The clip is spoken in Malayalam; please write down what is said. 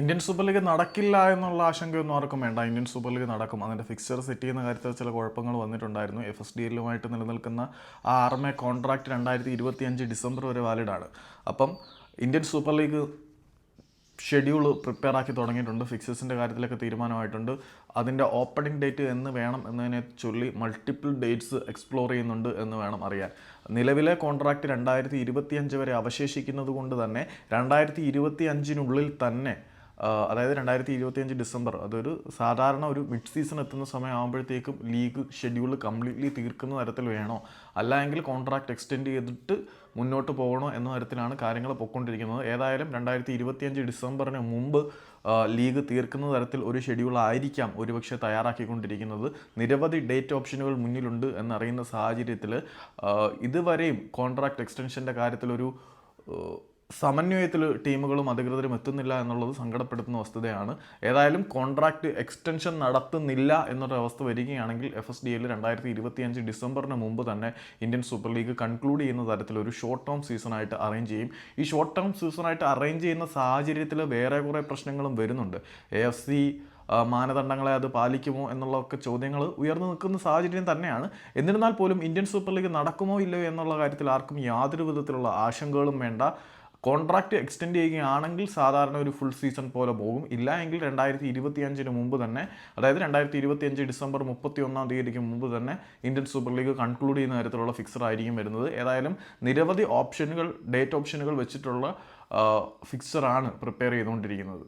ഇന്ത്യൻ സൂപ്പർ ലീഗ് നടക്കില്ല എന്നുള്ള ആശങ്കയൊന്നും ആർക്കും വേണ്ട. ഇന്ത്യൻ സൂപ്പർ ലീഗ് നടക്കും. അതിന്റെ ഫിക്സർ സെറ്റ് ചെയ്യുന്ന കാര്യത്തിൽ ചില കുഴപ്പങ്ങൾ വന്നിട്ടുണ്ടായിരുന്നു. എഫ് എസ് ഡി എല്ലുമായിട്ട് നിലനിൽക്കുന്ന ആ ആർമെ കോൺട്രാക്ട് രണ്ടായിരത്തി ഇരുപത്തി അഞ്ച് ഡിസംബർ വരെ വാലിഡാണ് അപ്പം Indian super league schedule prepare ആക്കി തുടങ്ങിയിട്ടുണ്ട്. ഫിക്സേഴ്സിന്റെ കാര്യത്തിലൊക്കെ തീരുമാനമായിട്ടുണ്ട്. അതിന്റെ ഓപ്പണിംഗ് ഡേറ്റ് എന്ന് വേണം എന്നതിനെ ചൊല്ലി മൾട്ടിപ്പിൾ ഡേറ്റ്സ് എക്സ്പ്ലോർ ചെയ്യുന്നുണ്ട് എന്ന് വേണം അറിയാൻ. നിലവിലെ കോൺട്രാക്റ്റ് രണ്ടായിരത്തി ഇരുപത്തി വരെ അവശേഷിക്കുന്നത് കൊണ്ട് തന്നെ രണ്ടായിരത്തി തന്നെ അതായത് രണ്ടായിരത്തി ഇരുപത്തിയഞ്ച് ഡിസംബർ അതൊരു സാധാരണ ഒരു മിഡ് സീസൺ എത്തുന്ന സമയമാകുമ്പോഴത്തേക്കും ലീഗ് ഷെഡ്യൂൾ കംപ്ലീറ്റ്ലി തീർക്കുന്ന തരത്തിൽ വേണോ? അല്ലെങ്കിൽ കോൺട്രാക്ട് എക്സ്റ്റെൻഡ് ചെയ്തിട്ട് മുന്നോട്ട് പോകണോ എന്ന തരത്തിലാണ് കാര്യങ്ങൾ പൊയ്ക്കൊണ്ടിരിക്കുന്നത്. ഏതായാലും രണ്ടായിരത്തി ഇരുപത്തിയഞ്ച് ഡിസംബറിന് മുമ്പ് ലീഗ് തീർക്കുന്ന തരത്തിൽ ഒരു ഷെഡ്യൂൾ ആയിരിക്കാം ഒരുപക്ഷെ തയ്യാറാക്കിക്കൊണ്ടിരിക്കുന്നത്. നിരവധി ഡേറ്റ് ഓപ്ഷനുകൾ മുന്നിലുണ്ട് എന്നറിയുന്ന സാഹചര്യത്തിൽ ഇതുവരെയും കോൺട്രാക്ട് എക്സ്റ്റൻഷന്റെ കാര്യത്തിലൊരു സമന്വയത്തിൽ ടീമുകളും അധികൃതരും എത്തുന്നില്ല എന്നുള്ളത് സങ്കടപ്പെടുത്തുന്ന വസ്തുതയാണ്. ഏതായാലും കോൺട്രാക്ട് എക്സ്റ്റൻഷൻ നടത്തുന്നില്ല എന്നൊരു അവസ്ഥ വരികയാണെങ്കിൽ എഫ് എസ് ഡി എൽ രണ്ടായിരത്തി ഇരുപത്തിയഞ്ച് ഡിസംബറിന് മുമ്പ് തന്നെ ഇന്ത്യൻ സൂപ്പർ ലീഗ് കൺക്ലൂഡ് ചെയ്യുന്ന തരത്തിൽ ഒരു ഷോർട്ട് ടേം സീസണായിട്ട് അറേഞ്ച് ചെയ്യും. ഈ ഷോർട്ട് ടേം സീസണായിട്ട് അറേഞ്ച് ചെയ്യുന്ന സാഹചര്യത്തിൽ വേറെ കുറേ പ്രശ്നങ്ങളും വരുന്നുണ്ട്. എ എഫ് സി മാനദണ്ഡങ്ങളെ അത് പാലിക്കുമോ എന്നുള്ളതൊക്കെ ചോദ്യങ്ങൾ ഉയർന്നു നിൽക്കുന്ന സാഹചര്യം തന്നെയാണ്. എന്നിരുന്നാൽ പോലും ഇന്ത്യൻ സൂപ്പർ ലീഗ് നടക്കുമോ ഇല്ലയോ എന്നുള്ള കാര്യത്തിൽ ആർക്കും യാതൊരു വിധത്തിലുള്ള ആശങ്കകളും വേണ്ട. കോൺട്രാക്റ്റ് എക്സ്റ്റെൻഡ് ചെയ്യുകയാണെങ്കിൽ സാധാരണ ഒരു ഫുൾ സീസൺ പോലെ പോകും. ഇല്ല എങ്കിൽ രണ്ടായിരത്തി ഇരുപത്തി അഞ്ചിന് മുമ്പ് തന്നെ അതായത് രണ്ടായിരത്തി ഇരുപത്തി അഞ്ച് ഡിസംബർ മുപ്പത്തി ഒന്നാം തീയതിക്ക് മുമ്പ് തന്നെ ഇന്ത്യൻ സൂപ്പർ ലീഗ് കൺക്ലൂഡ് ചെയ്യുന്ന തരത്തിലുള്ള ഫിക്സർ ആയിരിക്കും വരുന്നത്. ഏതായാലും നിരവധി ഓപ്ഷനുകൾ ഡേറ്റ് ഓപ്ഷനുകൾ വെച്ചിട്ടുള്ള ഫിക്സറാണ് പ്രിപ്പയർ ചെയ്തുകൊണ്ടിരിക്കുന്നത്.